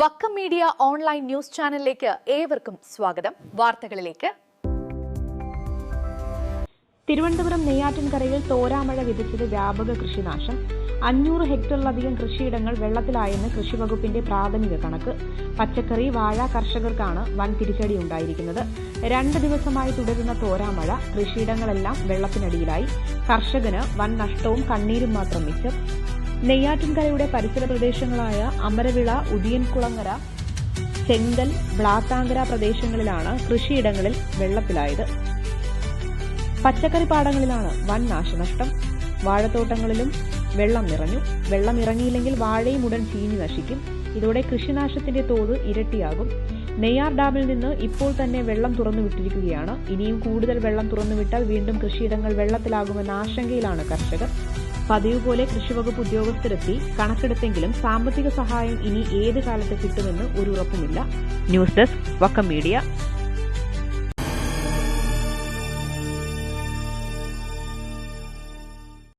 Vakkom media online news ചാനലിലേക്ക് ഏവർക്കും സ്വാഗതം. വാർത്തകളിലേക്ക്. തിരുവനന്തപുരം നെയ്യാറ്റിൻകരയിൽ തോരാമഴ വിധിച്ചത് വ്യാപക കൃഷിനാശം. അഞ്ഞൂറ് ഹെക്ടറിലധികം കൃഷിയിടങ്ങൾ വെള്ളത്തിലായെന്ന് കൃഷിവകുപ്പിന്റെ പ്രാഥമിക കണക്ക്. പച്ചക്കറി വാഴ കർഷകർക്കാണ് വൻ തിരിച്ചടി ഉണ്ടായിരിക്കുന്നത്. രണ്ട് ദിവസമായി തുടരുന്ന തോരാമഴ കൃഷിയിടങ്ങളെല്ലാം വെള്ളത്തിനടിയിലായി. കർഷകന് വൻ നഷ്ടവും കണ്ണീരും മാത്രം മിച്ചം. നെയ്യാറ്റിൻകരയുടെ പരിസര പ്രദേശങ്ങളായ അമരവിള ഉദിയൻകുളങ്ങര ചെങ്കൽ ബ്ലാത്താങ്കര പ്രദേശങ്ങളിലാണ് കൃഷിയിടങ്ങളിൽ വെള്ളത്തിലായത്. പച്ചക്കറി പാടങ്ങളിലാണ് വൻ നാശനഷ്ടം. വാഴത്തോട്ടങ്ങളിലും വെള്ളം നിറഞ്ഞു. വെള്ളം ഇറങ്ങിയില്ലെങ്കിൽ വാഴയും ഉടൻ ചീഞ്ഞു നശിക്കും. ഇതോടെ കൃഷിനാശത്തിന്റെ തോത് ഇരട്ടിയാകും. നെയ്യാർ ഡാമിൽ നിന്ന് ഇപ്പോൾ തന്നെ വെള്ളം തുറന്നു വിട്ടിരിക്കുകയാണ് ഇനിയും കൂടുതൽ വെള്ളം തുറന്നുവിട്ടാൽ വീണ്ടും കൃഷിയിടങ്ങൾ വെള്ളത്തിലാകുമെന്ന ആശങ്കയിലാണ് കർഷകർ. പതിവ് പോലെ കൃഷിവകുപ്പ് ഉദ്യോഗസ്ഥരെത്തി കണക്കെടുത്തെങ്കിലും സാമ്പത്തിക സഹായം ഇനി ഏത് കാലത്ത് കിട്ടുമെന്ന് ഒരു ഉറപ്പുമില്ല. News desk Vakkom media.